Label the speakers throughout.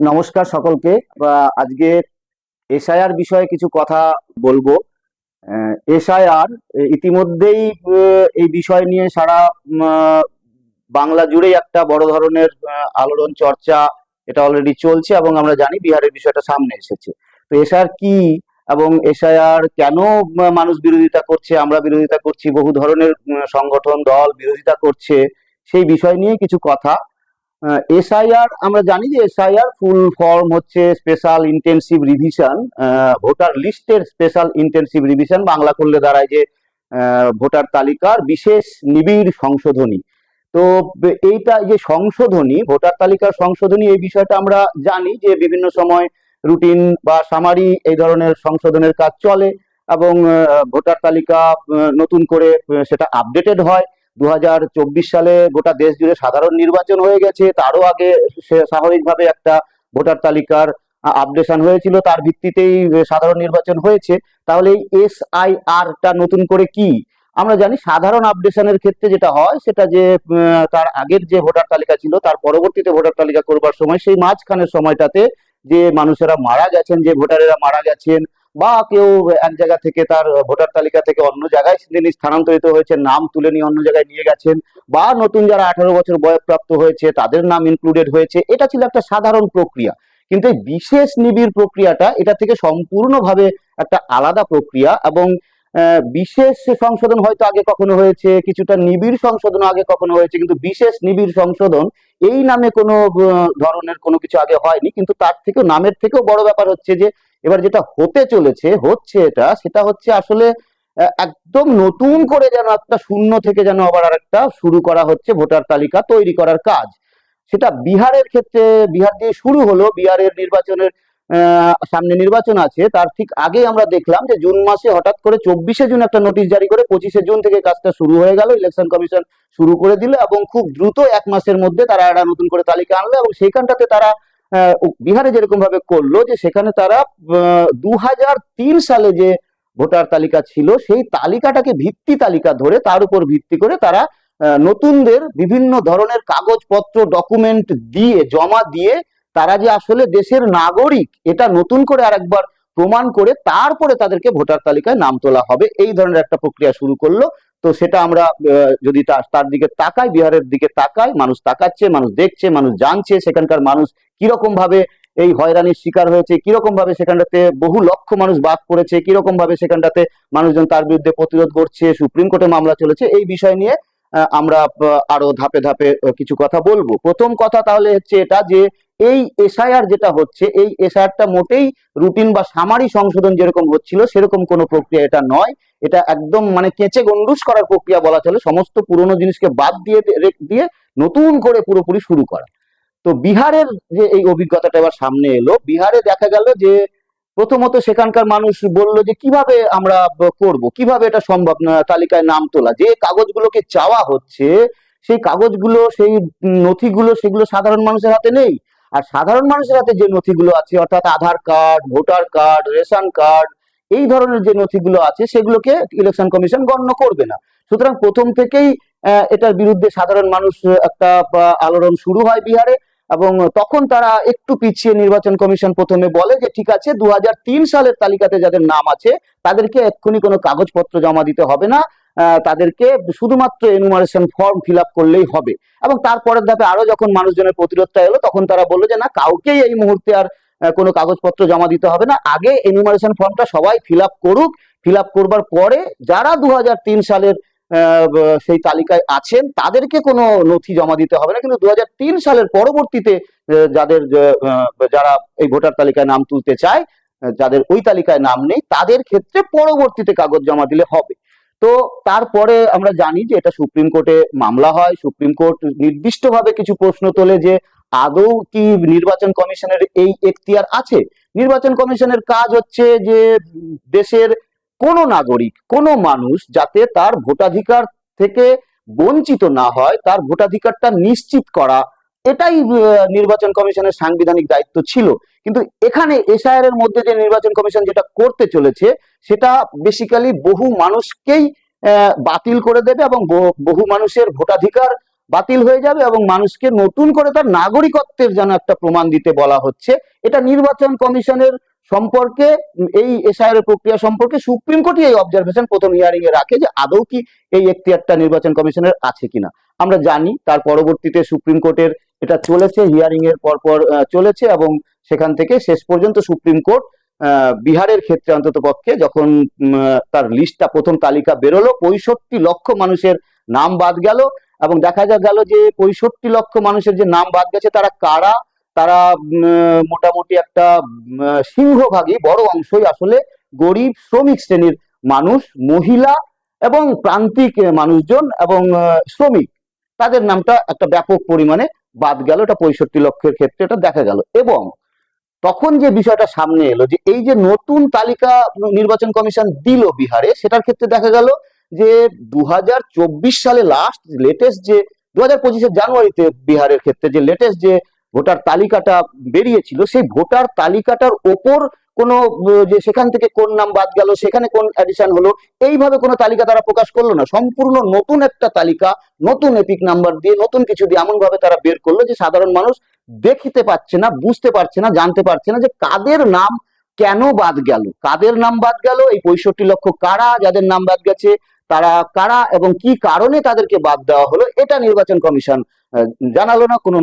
Speaker 1: নমস্কার সকলকে। আজকে এসআইআর বিষয়ে কিছু কথা বলব। এসআইআর ইতিমধ্যেই এই বিষয় নিয়ে সারা বাংলা জুড়েই একটা বড় ধরনের আলোড়ন চর্চা এটা অলরেডি চলছে এবং আমরা জানি বিহারের বিষয়টা সামনে এসেছে। তো এসআইআর কি এবং এসআইআর কেন মানুষ বিরোধিতা করছে, আমরা বিরোধিতা করছি, বহু ধরনের সংগঠন, দল বিরোধিতা করছে, সেই বিষয় নিয়ে কিছু কথা এসআইআর আমরা জানি যে এসআইআর ফুল ফর্ম হচ্ছে স্পেশাল ইন্টেনসিভ রিভিশন ভোটার লিস্টের স্পেশাল ইন্টেনসিভ রিভিশন বাংলা করলে দাঁড়ায় যে ভোটার তালিকার বিশেষ নিবিড় সংশোধনী। তো, এইটা যে সংশোধনী ভোটার তালিকার সংশোধনী, এই বিষয়টা আমরা জানি যে বিভিন্ন সময় রুটিন বা সামারি এই ধরনের সংশোধনের কাজ চলে এবং ভোটার তালিকা নতুন করে সেটা আপডেটেড হয়। দু হাজার চব্বিশ সালে গোটা দেশ জুড়ে সাধারণ নির্বাচন হয়ে গেছে। তারও আগে স্বাভাবিকভাবে একটা ভোটার তালিকার আপডেশন হয়েছিল। তার ভিত্তিতেই সাধারণ নির্বাচন হয়েছে। তাহলে এই এস আই টা নতুন করে কি? আমরা জানি সাধারণ আপডেশনের ক্ষেত্রে যেটা হয়, সেটা যে তার আগের যে ভোটার তালিকা ছিল, তার পরবর্তীতে ভোটার তালিকা করবার সময়, সেই মাঝখানের সময়টাতে যে মানুষেরা মারা গেছেন, যে ভোটারেরা মারা গেছেন বা কেউ এক জায়গা থেকে তার ভোটার তালিকা থেকে অন্য জায়গায় তিনি স্থানান্তরিত হয়েছে নাম তুলে নিয়ে অন্য জায়গায় নিয়ে গেছেন বা নতুন যারা আঠারো বছর বয়সপ্রাপ্ত হয়েছে তাদের নাম ইনক্লুডেড হয়েছে, এটা ছিল একটা সাধারণ প্রক্রিয়া। কিন্তু এই বিশেষ নিবিড় প্রক্রিয়াটা এটা থেকে সম্পূর্ণভাবে একটা আলাদা প্রক্রিয়া এবং বিশেষ সংশোধন হয়তো আগে কখনো হয়েছে, কিছুটা নিবিড় সংশোধন আগে কখনো হয়েছে, কিন্তু বিশেষ নিবিড় সংশোধন এই নামে কোনো ধরনের কোনো কিছু আগে হয়নি, কিন্তু তার থেকেও, নামের থেকেও বড় ব্যাপার হচ্ছে যে এবার যেটা হতে চলেছে, হচ্ছে এটা, সেটা হচ্ছে আসলে একদম নতুন করে যেন একটা শূন্য থেকে যেন আবার আর একটা শুরু করা হচ্ছে, ভোটার তালিকা তৈরি করার কাজ। সেটা বিহারের ক্ষেত্রে, বিহার দিয়ে শুরু হলো, বিহারের নির্বাচনের সামনে নির্বাচন আছে, তার ঠিক আগে আমরা দেখলাম যে জুন মাসে হঠাৎ করে চব্বিশে জুন একটা নোটিশ জারি করে পঁচিশে জুন থেকে কাজটা শুরু হয়ে গেল, ইলেকশন কমিশন শুরু করে দিল এবং খুব দ্রুত এক মাসের মধ্যে তারা একটা নতুন করে তালিকা আনলো এবং সেইখানটাতে তারা বিহারে যেরকম ভাবে করল যে সেখানে তারা দু সালে যে ভোটার তালিকা ছিল, সেই তালিকাটাকে ভিত্তি তালিকা ধরে তার উপর ভিত্তি করে তারা নতুনদের বিভিন্ন ধরনের কাগজপত্র, ডকুমেন্ট দিয়ে, জমা দিয়ে তারা যে আসলে দেশের নাগরিক, এটা নতুন করে আরেকবার প্রমাণ করে তারপরে তাদেরকে ভোটার তালিকায় নাম তোলা হবে। এই ধরনের একটা প্রক্রিয়া শুরু করল। তো সেটা আমরা যদি তার দিকে তাকাই, বিহারের দিকে তাকাই, মানুষ তাকাচ্ছে, মানুষ দেখছে, মানুষ জানছে, সেখানকার মানুষ কীরকম ভাবে এই হয়রানির শিকার হয়েছে কীরকম ভাবে সেখানটাতে বহু লক্ষ মানুষ বাদ করেছে কীরকম ভাবে সেখানটাতে মানুষজন তার বিরুদ্ধে প্রতিরোধ করছে, সুপ্রিম কোর্টে মামলা চলেছে, এই বিষয় নিয়ে আমরা আরও ধাপে ধাপে কিছু কথা বলব। প্রথম কথা তাহলে হচ্ছে এটা যে, এই এসআইআর যেটা হচ্ছে, এই এসআইআরটা মোটেই রুটিন বা সামারি সংশোধন যেরকম হচ্ছিল, সেরকম কোনো প্রক্রিয়া এটা নয়। এটা একদম মানে কেঁচে গন্ডুস করার প্রক্রিয়া বলা চলে, সমস্ত পুরনো জিনিসকে বাদ দিয়ে দিয়ে নতুন করে পুরোপুরি শুরু করা। তো বিহারের যে এই অভিজ্ঞতাটা এবার সামনে এলো, বিহারে দেখা গেল যে প্রথমত সেখানকার মানুষ বলল যে, কীভাবে আমরা করব? কীভাবে এটা সম্ভব? তালিকায় নাম তোলা। যে কাগজগুলোকে চাওয়া হচ্ছে, সেই কাগজগুলো, সেই নথিগুলো, সেগুলো সাধারণ মানুষের হাতে নেই। আর সাধারণ মানুষের হাতে যে নথিগুলো আছে, অর্থাৎ Aadhaar card, voter card, ration card, এই ধরনের যে নথিগুলো আছে, সেগুলোকে ইলেকশন কমিশন গণ্য করবে না। সুতরাং প্রথম থেকেই এটার বিরুদ্ধে সাধারণ মানুষ একটা আলোড়ন শুরু হয় বিহারে। এবং তখন তারা একটু পিছিয়ে নির্বাচন কমিশন প্রথমে বলে যে, ঠিক আছে দু হাজার তিন সালের তালিকাতে যাদের নাম আছে, তাদেরকে এক্ষুনি কোনো কাগজপত্র জমা দিতে হবে না। তাদেরকে শুধুমাত্র এনুমারেশন ফর্ম ফিল করলেই হবে। এবং তারপরের ধাপে আরও যখন মানুষজনের প্রতিরোধটা এলো, তখন তারা বলল যে, না, কাউকেই এই মুহূর্তে আর কোনো কাগজপত্র জমা দিতে হবে না। আগে এনুমারেশন ফর্মটা সবাই ফিল করুক। ফিল করবার পরে যারা দু হাজার তিন সালের সেই তালিকায় আছেন, তাদেরকে কোনো নথি জমা দিতে হবে না। কিন্তু দু হাজার তিন সালের পরবর্তীতে যাদের যারা এই ভোটার তালিকায় নাম তুলতে চায় যাদের ওই তালিকায় নাম নেই, তাদের ক্ষেত্রে পরবর্তীতে কাগজ জমা দিলে হবে। তো তারপরে আমরা জানি যে এটা সুপ্রিম কোর্টে মামলা হয়, সুপ্রিম কোর্ট নির্দিষ্টভাবে কিছু প্রশ্ন তোলে যে আদৌ কি নির্বাচন কমিশনের এই এখতিয়ার আছে? নির্বাচন কমিশনের কাজ হচ্ছে যে দেশের কোনো নাগরিক, কোনো মানুষ যাতে তার ভোটাধিকার থেকে বঞ্চিত না হয়, তার ভোটাধিকারটা নিশ্চিত করা, এটাই নির্বাচন কমিশনের সাংবিধানিক দায়িত্ব ছিল। কিন্তু এখানে এসআইআর এর মধ্যে যে নির্বাচন কমিশন যেটা করতে চলেছে, সেটা বেসিক্যালি বহু মানুষকেই বাতিল করে দেবে এবং বহু- মানুষের ভোটাধিকার বাতিল হয়ে যাবে এবং মানুষকে নতুন করে তার নাগরিকত্বের যেন একটা প্রমাণ দিতে বলা হচ্ছে। এটা নির্বাচন কমিশনের সম্পর্কে এই এসআইআর প্রক্রিয়া সম্পর্কে সুপ্রিম কোর্টই এই অবজারভেশন প্রথম হিয়ারিং এ রাখে যে আদৌ কি এই এখতিয়ারটা নির্বাচন কমিশনের আছে কিনা। আমরা জানি তার পরবর্তীতে সুপ্রিম কোর্টের এটা চলেছে হিয়ারিং এর পর পর চলেছে এবং সেখান থেকে শেষ পর্যন্ত সুপ্রিম কোর্ট বিহারের ক্ষেত্রে অন্তত পক্ষে যখন তার লিস্টটা প্রথম তালিকা বেরোলো, পঁয়ষট্টি লক্ষ মানুষের নাম বাদ গেল এবং দেখা যা গেল যে পঁয়ষট্টি লক্ষ মানুষের যে নাম বাদ গেছে তারা কারা তারা মোটামুটি একটা সিংহভাগই, বড় অংশই আসলে গরিব শ্রমিক শ্রেণির মানুষ, মহিলা এবং প্রান্তিক মানুষজন এবং শ্রমিক। তাদের নামটা একটা ব্যাপক পরিমাণে বাদ গেল, এটা পঁয়ষট্টি লক্ষের ক্ষেত্রে এটা দেখা গেল। এবং তখন যে বিষয়টা সামনে এলো যে এই যে নতুন তালিকা নির্বাচন কমিশন দিল বিহারে, সেটার ক্ষেত্রে দেখা গেল যে দু হাজার চব্বিশ সালে লাস্ট লেটেস্ট যে দু হাজার জানুয়ারিতে বিহারের ক্ষেত্রে যে লেটেস্ট যে ভোটার তালিকাটা বেরিয়েছিল, সেই ভোটার তালিকাটার ওপর কোনো যে সেখান থেকে কোন নাম বাদ গেল, সেখানে কোন অ্যাডিশন হলো, এইভাবে কোনো তালিকা তারা প্রকাশ করল না। সম্পূর্ণ নতুন একটা তালিকা, নতুন এপিক নাম্বার দিয়ে, নতুন কিছু দিয়ে এমন ভাবে তারা বের করল যে সাধারণ মানুষ দেখতে পাচ্ছে না, বুঝতে পারছে না, জানতে পারছে না যে কাদের নাম কেন বাদ গেল। কাদের নাম বাদ গেল, এই পঁয়ষট্টি লক্ষ কারা, যাদের নাম বাদ গেছে, তারা কারা এবং কি কারণে তাদেরকে বাদ দেওয়া হলো, এটা নির্বাচন কমিশন জানালো না কোনো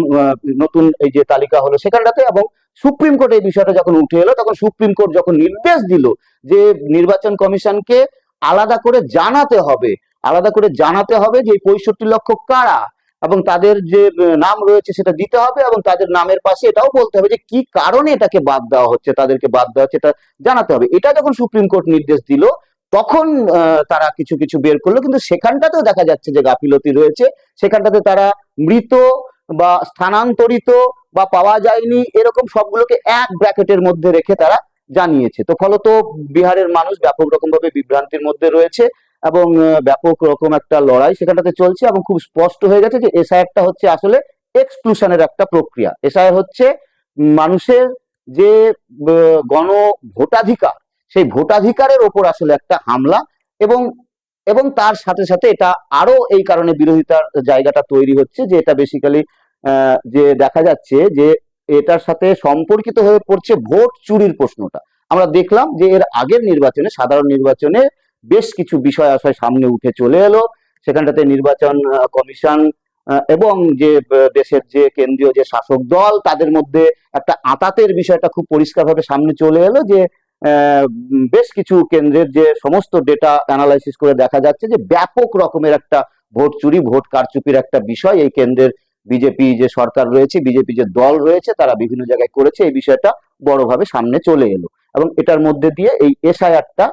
Speaker 1: নতুন এই যে তালিকা হলো সেখানটাতে এবং সুপ্রিম কোর্ট এই বিষয়টা যখন উঠে এলো, তখন সুপ্রিম কোর্ট যখন নির্দেশ দিল যে নির্বাচন কমিশনকে আলাদা করে জানাতে হবে, আলাদা করে জানাতে হবে যে পঁয়ষট্টি লক্ষ কারা এবং তাদের যে নাম রয়েছে সেটা দিতে হবে এবং তাদের নামের পাশে এটাও বলতে হবে যে কি কারণে এটাকে বাদ দেওয়া হচ্ছে, তাদেরকে বাদ দেওয়া হচ্ছে এটা জানাতে হবে। এটা যখন সুপ্রিম কোর্ট নির্দেশ দিল তখন তারা কিছু কিছু বের করল। কিন্তু সেখানটাতেও দেখা যাচ্ছে যে গাফিলতি রয়েছে। সেখানটাতে তারা মৃত বা স্থানান্তরিত বা পাওয়া যায়নি, এরকম সবগুলোকে এক ব্র্যাকেটের মধ্যে রেখে তারা জানিয়েছে। তো ফলত বিহারের মানুষ ব্যাপক রকম ভাবে বিভ্রান্তির মধ্যে রয়েছে এবং ব্যাপক রকম একটা লড়াই সেখানটাতে চলছে এবং খুব স্পষ্ট হয়ে গেছে যে এসআইআরটা হচ্ছে আসলে এক্সক্লুশনের একটা প্রক্রিয়া। এসআইআর হচ্ছে মানুষের যে গণ ভোটাধিকার সেই ভোটাধিকারের ওপর আসলে একটা হামলা এবং এবং তার সাথে সাথে এটা আরও এই কারণে বিরোধিতার জায়গাটা তৈরি হচ্ছে যে এটা বেসিক্যালি যে দেখা যাচ্ছে যে এটার সাথে সম্পর্কিত হয়ে পড়ছে ভোট চুরির প্রশ্নটা। আমরা দেখলাম যে এর আগের নির্বাচনে, সাধারণ নির্বাচনে বেশ কিছু বিষয় আশয় সামনে উঠে চলে এলো। সেখানটাতে নির্বাচন কমিশন এবং যে দেশের যে কেন্দ্রীয় যে শাসক দল, তাদের মধ্যে একটা আতাতের বিষয়টা খুব পরিষ্কারভাবে সামনে চলে এলো যে বেশ কিছু কেন্দ্রের যে সমস্ত ডেটা অ্যানালাইসিস করে দেখা যাচ্ছে যে ব্যাপক রকমের একটা ভোট চুরি, ভোট কারচুপির একটা বিষয় এই কেন্দ্রের বিজেপি যে সরকার রয়েছে, বিজেপি যে দল রয়েছে, তারা বিভিন্ন জায়গায় করেছে, এই বিষয়টা বড়ভাবে সামনে চলে এলো। এবং এটার মধ্যে দিয়ে এই এসআইআরটা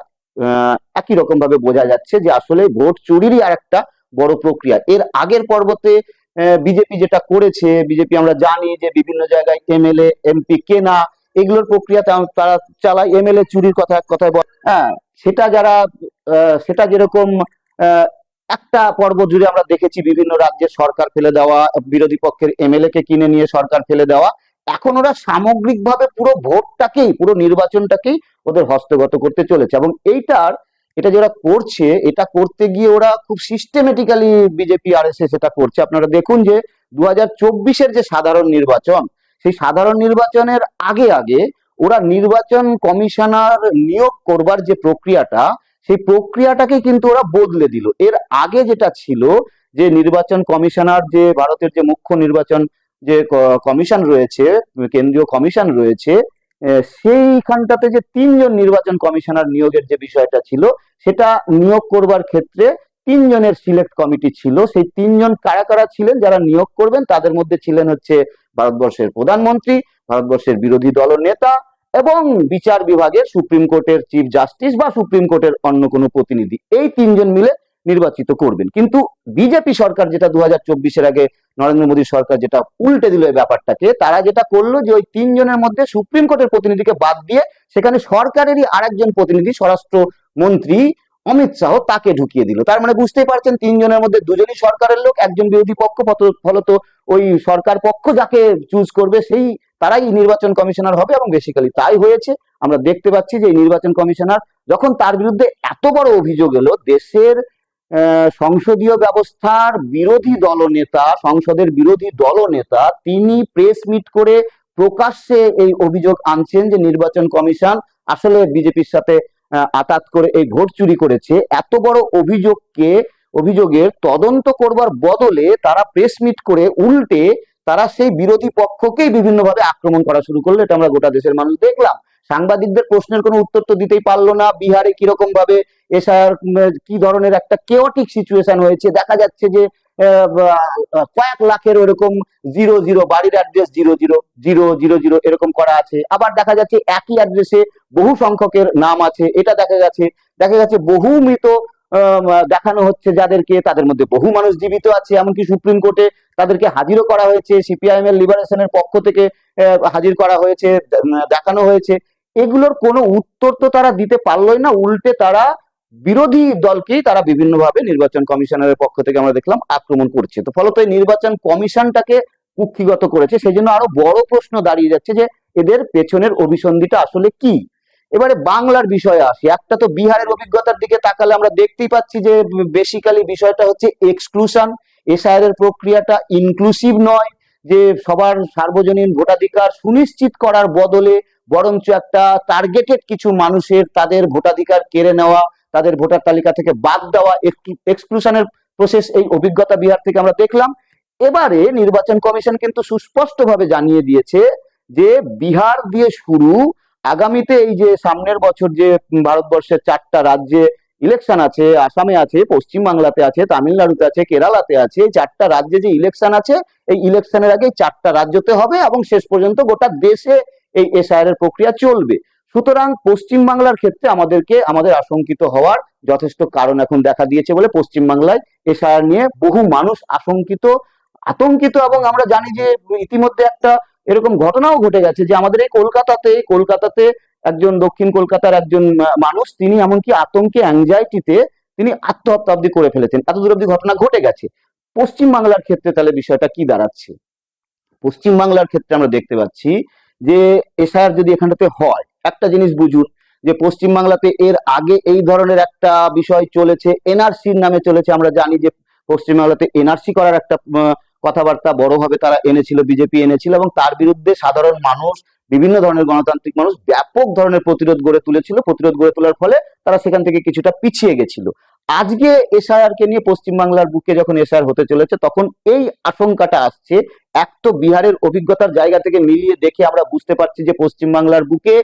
Speaker 1: একই রকম ভাবে বোঝা যাচ্ছে যে আসলে ভোট চুরিরই আর একটা বড় প্রক্রিয়া। এর আগের পর্বতে বিজেপি যেটা করেছে, বিজেপি আমরা জানি যে বিভিন্ন জায়গায় এমএলএ, এমপি কেনা এগুলোর প্রক্রিয়া তারা চালায়। এমএলএ চুরির কথা এক কথায় বল। হ্যাঁ সেটা যারা সেটা যেরকম একটা পর্ব জুড়ে আমরা দেখেছি বিভিন্ন রাজ্যের সরকার ফেলে দেওয়া, বিরোধী পক্ষের এমএলএ কে কিনে নিয়ে সরকার ফেলে দেওয়া। এখন ওরা সামগ্রিকভাবে পুরো ভোটটাকেই, পুরো নির্বাচনটাকেই ওদের হস্তগত করতে চলেছে। এবং এইটার, এটা যারা করছে, এটা করতে গিয়ে ওরা খুব সিস্টেমেটিক্যালি বিজেপি আর এস এটা করছে। আপনারা দেখুন যে দু হাজার যে সাধারণ নির্বাচন সেই সাধারণ নির্বাচনের আগে আগে ওরা নির্বাচন কমিশনার নিয়োগ করবার যে প্রক্রিয়াটা, সেই প্রক্রিয়াটাকে কিন্তু ওরা বদলে দিল। এর আগে যেটা ছিল যে নির্বাচন কমিশনার যে ভারতের যে মুখ্য নির্বাচন যে কমিশন রয়েছে, কেন্দ্রীয় কমিশন রয়েছে সেইখানটাতে যে তিনজন নির্বাচন কমিশনার নিয়োগের যে বিষয়টা ছিল, সেটা নিয়োগ করবার ক্ষেত্রে তিনজনের সিলেক্ট কমিটি ছিল। সেই তিনজন কারা কারা ছিলেন, যারা নিয়োগ করবেন, তাদের মধ্যে ছিলেন হচ্ছে ভারতবর্ষের প্রধানমন্ত্রী, ভারতবর্ষের বিরোধী দল নেতা এবং বিচার বিভাগের সুপ্রিম কোর্টের চিফ জাস্টিস বা সুপ্রিম কোর্টের অন্য কোনো প্রতিনিধি। এই তিনজন মিলে নির্বাচিত করবেন। কিন্তু বিজেপি সরকার যেটা দু হাজার আগে নরেন্দ্র মোদী সরকার যেটা উল্টে দিল এই ব্যাপারটাকে, তারা যেটা করল যে ওই তিনজনের মধ্যে সুপ্রিম কোর্টের প্রতিনিধিকে বাদ দিয়ে সেখানে সরকারেরই আরেকজন প্রতিনিধি স্বরাষ্ট্র মন্ত্রী অমিত শাহ তাকে ঢুকিয়ে দিল। তার মানে বুঝতেই পারছেন তিনজনের মধ্যে দুজনই সরকারের লোক, একজন বিরোধী পক্ষ, ফলত ওই সরকার পক্ষ যাকে চুজ করবে সেই, তারাই নির্বাচন কমিশনার হবে এবং বেসিক্যালি তাই হয়েছে। আমরা দেখতে পাচ্ছি যে নির্বাচন কমিশনার যখন তার বিরুদ্ধে এত বড় অভিযোগ এলো, দেশের সংসদীয় ব্যবস্থার বিরোধী দলনেতা, সংসদের বিরোধী দলনেতা, তিনি প্রেস মিট করে প্রকাশ্যে এই অভিযোগ আনছেন যে নির্বাচন কমিশন আসলে বিজেপির সাথে আতাত করে এই ভোট চুরি করেছে। এত বড় অভিযোগকে, অভিযোগের তদন্ত করবার বদলে তারা প্রেস মিট করে উল্টে তারা সেই বিরোধী পক্ষকেই বিভিন্নভাবে আক্রমণ করা শুরু করল। এটা আমরা গোটা দেশের মানুষ দেখলাম। সাংবাদিকদের প্রশ্নের কোনো উত্তর তো দিতেই পারল না। বিহারে কীরকম ভাবে এসআর কি ধরনের একটা কেওটিক সিচুয়েশন হয়েছে। দেখা যাচ্ছে যে কয়েক লাখের ওরকম জিরো জিরো বাড়ির address zero zero zero zero zero এরকম করা আছে। আবার দেখা যাচ্ছে একই অ্যাড্রেসে বহু সংখ্যকের নাম আছে। এটা দেখা গেছে, দেখা যাচ্ছে বহু মৃত দেখানো হচ্ছে যাদেরকে, তাদের মধ্যে বহু মানুষ জীবিত আছে। এমনকি সুপ্রিম কোর্টে তাদেরকে হাজিরও করা হয়েছে সিপিআইএম এর লিবারেশনের পক্ষ থেকে হাজির করা হয়েছে দেখানো হয়েছে। এগুলোর কোনো উত্তর তো তারা দিতে পারলোই না, উল্টে তারা বিরোধী দলকেই তারা বিভিন্নভাবে নির্বাচন কমিশনারের পক্ষ থেকে আমরা দেখলাম আক্রমণ করছে। তো ফলত এই নির্বাচন কমিশনটাকে কুক্ষিগত করেছে। সেই জন্য আরও বড় প্রশ্ন দাঁড়িয়ে যাচ্ছে যে এদের পেছনের অভিসন্ধিটা আসলে কি? এবারে বাংলার বিষয়ে আসি। একটা তো বিহারের অভিজ্ঞতার দিকে তাকালে আমরা দেখতেই পাচ্ছি যে বেসিক্যালি বিষয়টা হচ্ছে এক্সক্লুশন। এসআইআর প্রক্রিয়াটা ইনক্লুসিভ নয়। যে সবার সার্বজনীন ভোটাধিকার সুনিশ্চিত করার বদলে বরঞ্চ একটা টার্গেটেড কিছু মানুষের তাদের ভোটাধিকার কেড়ে নেওয়া তাদের ভোটার তালিকা থেকে বাদ দেওয়া এক্সক্লুশনের প্রসেস এই অভিজ্ঞতা বিহার থেকে আমরা দেখলাম। এবারে নির্বাচন কমিশন কিন্তু সুস্পষ্টভাবে জানিয়ে দিয়েছে যে বিহার দিয়ে শুরু, আগামীতে এই যে সামনের বছর যে ভারতবর্ষের চারটা রাজ্যে ইলেকশন আছে, আসামে আছে পশ্চিম বাংলাতে আছে, তামিলনাড়ুতে আছে, কেরালাতে আছে চারটা রাজ্যে যে ইলেকশন আছে, এই ইলেকশনের আগে চারটা রাজ্যতে হবে এবং শেষ পর্যন্ত গোটা দেশে এই এসআইআর এর প্রক্রিয়া চলবে। সুতরাং পশ্চিম বাংলার ক্ষেত্রে আমাদেরকে, আমাদের আশঙ্কিত হওয়ার যথেষ্ট কারণ এখন দেখা দিয়েছে বলে পশ্চিম বাংলায় এসআইআর নিয়ে বহু মানুষ আশঙ্কিত, আতঙ্কিত এবং আমরা জানি যে ইতিমধ্যে একটা এরকম ঘটনাও ঘটে গেছে যে আমাদের এই কলকাতাতে কলকাতাতে একজন, দক্ষিণ কলকাতার একজন মানুষ, তিনি এমনকি আতঙ্কে অ্যাংজাইটিতে তিনি আত্মহত্যা অব্দি করে ফেলেছেন। এত দূর অব্দি ঘটনা ঘটে গেছে। পশ্চিম বাংলার ক্ষেত্রে তাহলে বিষয়টা কি দাঁড়াচ্ছে? পশ্চিম বাংলার ক্ষেত্রে আমরা দেখতে পাচ্ছি যে এসআইআর যদি এখানটাতে হয় একটা জিনিস বুঝুন, যে পশ্চিম বাংলাতে এর আগে এই ধরনের একটা বিষয় চলেছে এনআরসির নামে চলেছে, আমরা জানি যে পশ্চিম বাংলাতে এনআরসি করার একটা কথাবার্তা বড়ভাবে তারা এনেছিল বিজেপি এনেছিল, এবং তার বিরুদ্ধে সাধারণ মানুষ, বিভিন্ন ধরনের গণতান্ত্রিক মানুষ ব্যাপক ধরনের প্রতিরোধ গড়ে তুলেছিল, প্রতিরোধ গড়ে তোলার ফলে তারা সেখান থেকে কিছুটা পিছিয়ে গেছিল। আজকে এসআইআর কে নিয়ে পশ্চিমবাংলার বুকে যখন এসআর হতে চলেছে, তখন এই আশঙ্কাটা আসছে, এক তো বিহারের অভিজ্ঞতার জায়গা থেকে মিলিয়ে দেখে আমরা বুঝতে পারছি যে পশ্চিমবাংলার বুকে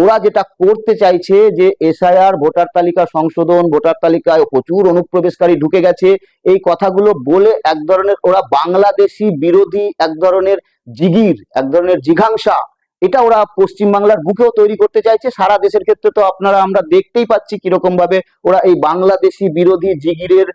Speaker 1: ওরা যেটা করতে চাইছে যে এসআইআর, ভোটার তালিকা সংশোধন, ভোটার তালিকায় প্রচুর অনুপ্রবেশকারী ঢুকে গেছে। এই কথাগুলো বলে এক ধরনের ওরা বাংলাদেশি বিরোধী, এক ধরনের জিগির, এক ধরনের জিঘাংসা। এটা ওরা পশ্চিম বাংলার বুকেও তৈরি করতে চাইছে। সারা দেশের ক্ষেত্রে তো আপনারা আমরা দেখতেই পাচ্ছি কীরকম ভাবে ওরা এই বাংলাদেশি বিরোধী জিগিরের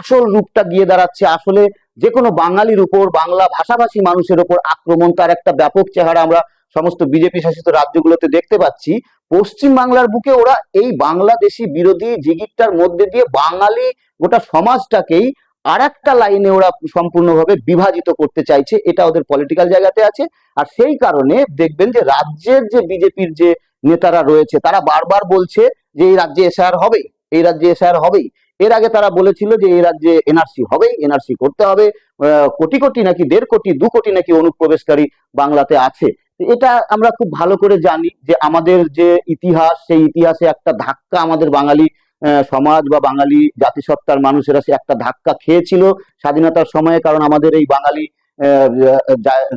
Speaker 1: আসল রূপটা গিয়ে দাঁড়াচ্ছে। আসলে যে কোনো বাঙালির উপর, বাংলা ভাষাভাষী মানুষের উপর আক্রমণ, তার একটা ব্যাপক চেহারা আমরা সমস্ত বিজেপি শাসিত রাজ্যগুলোতে দেখতে পাচ্ছি পশ্চিম বাংলার বুকে ওরা এই বাংলাদেশি বিরোধী জিগিরটার মধ্যে দিয়ে বাঙালি গোটা সমাজটাকেই আর একটা লাইনে ওরা সম্পূর্ণভাবে বিভাজিত করতে চাইছে, এটা ওদের পলিটিক্যাল জায়গাতে আছে। আর সেই কারণে দেখবেন যে রাজ্যের যে বিজেপির যে নেতারা রয়েছে, তারা বারবার বলছে যে এই রাজ্যে এসআর হবেই, এই রাজ্যে এসআর হবেই। এর আগে তারা বলেছিল যে এই রাজ্যে এনআরসি হবেই এনআরসি করতে হবে। কোটি কোটি নাকি দেড় কোটি, দু কোটি নাকি অনুপ্রবেশকারী বাংলাতে আছে। এটা আমরা খুব ভালো করে জানি যে আমাদের যে ইতিহাস, সেই ইতিহাসে একটা ধাক্কা আমাদের বাঙালি সমাজ বা বাঙালি জাতিসত্তার মানুষেরা সে একটা ধাক্কা খেয়েছিল স্বাধীনতার সময়ে কারণ আমাদের এই বাঙালি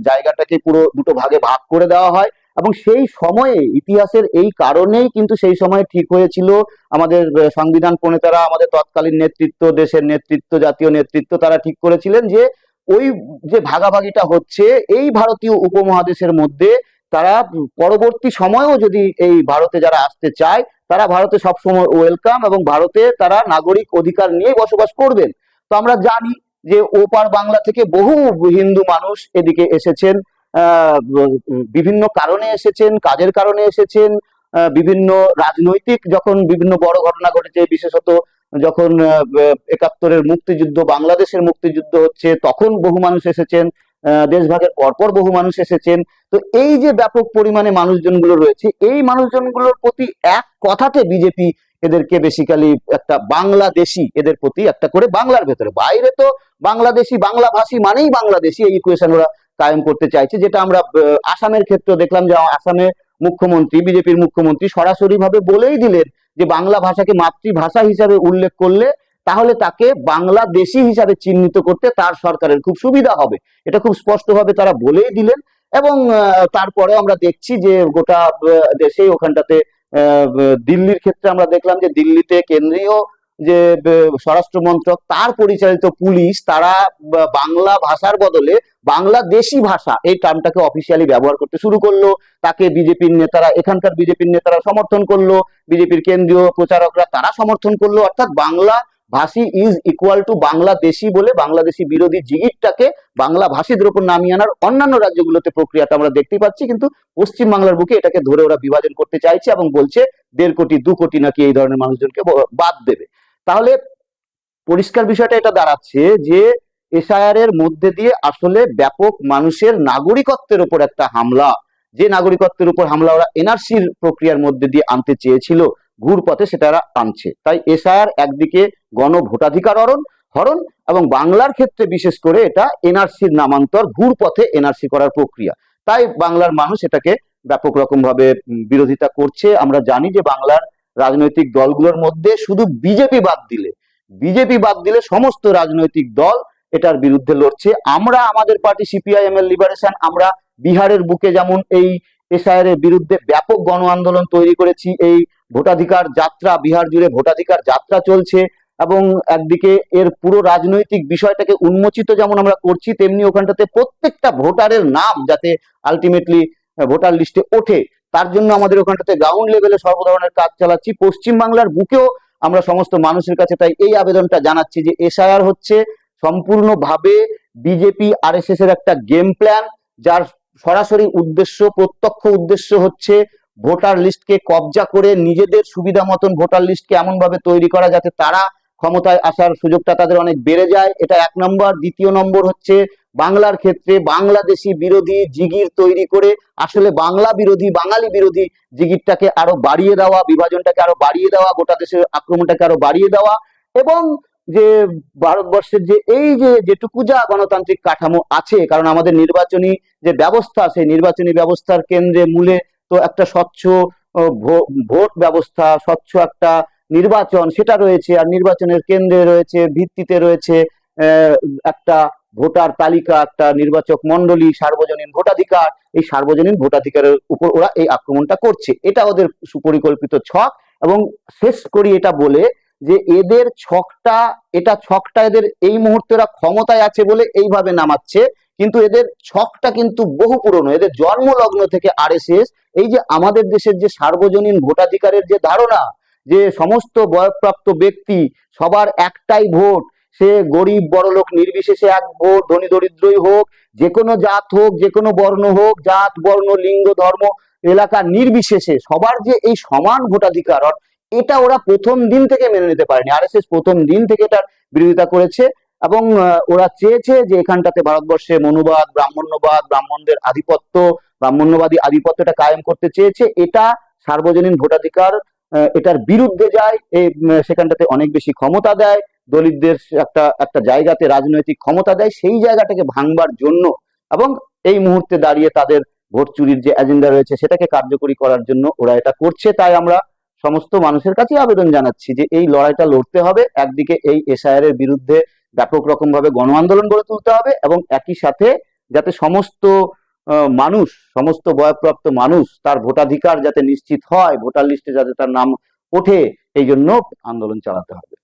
Speaker 1: জায়গাটাকে পুরো দুটো ভাগে ভাগ করে দেওয়া হয় এবং সেই সময়ে ইতিহাসের এই কারণেই কিন্তু সেই সময় ঠিক হয়েছিল আমাদের সংবিধান প্রণেতারা আমাদের তৎকালীন নেতৃত্ব, দেশের নেতৃত্ব, জাতীয় নেতৃত্ব তারা ঠিক করেছিলেন যে ওই যে ভাগাভাগিটা হচ্ছে, এই ভারতীয় উপমহাদেশের মধ্যে তারা পরবর্তী সময়েও যদি এই ভারতে যারা আসতে চায়, তারা ভারতে সবসময় ওয়েলকাম এবং ভারতে তারা নাগরিক অধিকার নিয়ে বসবাস করবেন। তো আমরা জানি যে ওপার বাংলা থেকে বহু হিন্দু মানুষ এদিকে এসেছেন বিভিন্ন কারণে এসেছেন, কাজের কারণে এসেছেন বিভিন্ন রাজনৈতিক যখন বিভিন্ন বড় ঘটনা ঘটেছে, বিশেষত যখন একাত্তরের মুক্তিযুদ্ধ, বাংলাদেশের মুক্তিযুদ্ধ হচ্ছে, তখন বহু মানুষ এসেছেন দেশভাগের পরপর বহু মানুষ এসেছেন। তো এই যে ব্যাপক পরিমাণে মানুষজনগুলো রয়েছে, এই মানুষজনগুলোর প্রতি এক কথাতে বিজেপি এদেরকে বেসিক্যালি একটা বাংলাদেশি এদের প্রতি একটা করে বাংলার ভেতরে। বাইরে তো বাংলাদেশি বাংলা ভাষী মানেই বাংলাদেশি, এই ইকুয়েশন ওরা কায়েম করতে চাইছে, যেটা আমরা আসামের ক্ষেত্রে দেখলাম যে আসামে মুখ্যমন্ত্রী, বিজেপির মুখ্যমন্ত্রী সরাসরি ভাবে বলেই দিলেন যে বাংলা ভাষাকে মাতৃভাষা হিসাবে উল্লেখ করলে তাহলে তাকে বাংলাদেশি হিসাবে চিহ্নিত করতে তার সরকারের খুব সুবিধা হবে। এটা খুব স্পষ্টভাবে তারা বলেই দিলেন এবং তারপরে আমরা দেখছি যে গোটা দেশে ওখানটাতে দিল্লির ক্ষেত্রে আমরা দেখলাম যে দিল্লিতে কেন্দ্রীয় যে স্বরাষ্ট্র মন্ত্রক, তার পরিচালিত পুলিশ, তারা বাংলা ভাষার বদলে বাংলাদেশি ভাষা এই টার্মটাকে অফিসিয়ালি ব্যবহার করতে শুরু করল। তাকে বিজেপির নেতারা, এখানকার বিজেপির নেতারা সমর্থন করল। বিজেপির কেন্দ্রীয় প্রচারকরা তারা সমর্থন করল। অর্থাৎ বাংলা ভাষী ইজ ইকুয়াল টু বাংলাদেশি বলে বাংলাদেশি বিরোধী জিগিরটাকে বাংলা ভাষীদের উপর নামিয়ে আনার অন্যান্য রাজ্যগুলোতে প্রক্রিয়াটা আমরা দেখতে পাচ্ছি। কিন্তু পশ্চিম বাংলার বুকে এটাকে ধরে ওরা বিভাজন করতে চাইছে এবং বলছে দেড় কোটি, দু কোটি নাকি এই ধরনের মানুষজনকে বাদ দেবে। তাহলে পরিষ্কার বিষয়টা এটা দাঁড়াচ্ছে যে এসআইআর এর মধ্যে দিয়ে আসলে ব্যাপক মানুষের নাগরিকত্বের উপর একটা হামলা, যে নাগরিকত্বের উপর হামলা ওরা এনআরসির প্রক্রিয়ার মধ্যে দিয়ে আনতে চেয়েছিল ঘুর পথে সেটা আনছে তাই এসআইআর একদিকে গণ ভোটাধিকার হরণ হরণ এবং বাংলার ক্ষেত্রে বিশেষ করে এটা এনআরসির নামান্তর ঘুর পথে এনআরসি করার প্রক্রিয়া। তাই বাংলার মানুষ এটাকে ব্যাপক রকম ভাবে বিরোধিতা করছে। আমরা জানি যে বাংলার রাজনৈতিক দলগুলোর মধ্যে শুধু বিজেপি বাদ দিলে, বিজেপি বাদ দিলে সমস্ত রাজনৈতিক দল এটার বিরুদ্ধে লড়ছে। আমরা, আমাদের পার্টি সিপিআইএম এর লিবারেশন আমরা বিহারের বুকে যেমন এই এসআইআর এর বিরুদ্ধে ব্যাপক গণ আন্দোলন তৈরি করেছি, এই ভোটাধিকার যাত্রা, বিহার জুড়ে ভোটাধিকার যাত্রা চলছে এবং একদিকে এর পুরো রাজনৈতিক বিষয়টাকে উন্মোচিত যেমন আমরা করছি, তেমনি ওখানটাতে প্রত্যেকটা ভোটারের নাম যাতে আলটিমেটলি ভোটার লিস্টে ওঠে। তার জন্য আমাদের ওখানটাতে গ্রাউন্ড লেভেলে সর্ব ধরনের কাজ চালাচ্ছি। পশ্চিম বাংলার বুকেও আমরা সমস্ত মানুষের কাছে তাই এই আবেদনটা জানাচ্ছি যে এসআইআর হচ্ছে সম্পূর্ণভাবে বিজেপি আরএসএস এর একটা গেম প্ল্যান যার সরাসরি উদ্দেশ্য, প্রত্যক্ষ উদ্দেশ্য হচ্ছে ভোটার লিস্টকে কবজা করে নিজেদের সুবিধা মতন ভোটার লিস্টকে এমন ভাবে তৈরি করা যাতে তারা ক্ষমতায় আসার সুযোগটা তাদের অনেক বেড়ে যায়। এটা এক নম্বর। দ্বিতীয় নম্বর হচ্ছে বাংলার ক্ষেত্রে বাংলাদেশি বিরোধী জিগির তৈরি করে আসলে বাংলা বিরোধী, বাঙালি বিরোধী জিগিরটাকে আরও বাড়িয়ে দেওয়া, বিভাজনটাকে আরও বাড়িয়ে দেওয়া, গোটা দেশের আক্রমণটাকে আরও বাড়িয়ে দেওয়া এবং যে ভারতবর্ষের যে এই যে যেটুকু যা গণতান্ত্রিক কাঠামো আছে, কারণ আমাদের নির্বাচনী যে ব্যবস্থা সেই নির্বাচনী ব্যবস্থার কেন্দ্রে মূলে তো একটা স্বচ্ছ ভোট ব্যবস্থা, স্বচ্ছ একটা নির্বাচন সেটা রয়েছে, আর নির্বাচনের কেন্দ্রে রয়েছে, ভিত্তিতে রয়েছে একটা ভোটার তালিকা, একটা নির্বাচক মন্ডলী সার্বজনীন ভোটাধিকার, এই সার্বজনীন ভোটাধিকারের উপর ওরা এই আক্রমণটা করছে। এটা ওদের সুপরিকল্পিত ছক এবং শেষ করি এটা বলে যে এদের ছকটা, এটা ছকটা এদের এই মুহূর্তে ওরা ক্ষমতায় আছে বলে এইভাবে নামাচ্ছে, কিন্তু এদের ছকটা কিন্তু বহু পুরনো। এদের জন্মলগ্ন থেকে আরএসএস, এই যে আমাদের দেশের যে সার্বজনীন ভোটাধিকারের যে ধারণা, যে সমস্ত বয়প্রাপ্ত ব্যক্তি সবার একটাই ভোট সে গরিব বড়লোক নির্বিশেষে এক ধনী দরিদ্রই হোক যে কোনো জাত হোক যে কোনো বর্ণ হোক, জাত, বর্ণ, লিঙ্গ, ধর্ম, এলাকা নির্বিশেষে সবার যে এই সমান ভোটাধিকার এটা ওরা প্রথম দিন থেকে মেনে নিতে পারেনি। আরএসএস প্রথম দিন থেকে এটার বিরোধিতা করেছে এবং ওরা চেয়েছে যে এখানটাতে ভারতবর্ষে মনুবাদ, ব্রাহ্মণ্যবাদ, ব্রাহ্মণদের আধিপত্য, ব্রাহ্মণ্যবাদী আধিপত্যটা কায়েম করতে চেয়েছে। এটা সার্বজনীন ভোটাধিকার এটার বিরুদ্ধে যায় সেখানটাতে অনেক বেশি ক্ষমতা দেয়। দলিতদের একটা একটা জায়গাতে রাজনৈতিক ক্ষমতা দেয়, সেই জায়গাটাকে ভাঙবার জন্য এবং এই মুহূর্তে দাঁড়িয়ে তাদের ভোট চুরির যে এজেন্ডা রয়েছে সেটাকে কার্যকরী করার জন্য ওরা এটা করছে। তাই আমরা সমস্ত মানুষের কাছে আবেদন জানাচ্ছি যে এই লড়াইটা লড়তে হবে, একদিকে এই এসআইআর এর বিরুদ্ধে ব্যাপক রকম ভাবে গণ আন্দোলন গড়ে তুলতে হবে এবং একই সাথে যাতে সমস্ত মানুষ, সমস্ত বয়প্রাপ্ত মানুষ তার ভোটাধিকার যাতে নিশ্চিত হয়, ভোটার লিস্টে যাতে তার নাম ওঠে, এই জন্য আন্দোলন চালাতে হবে।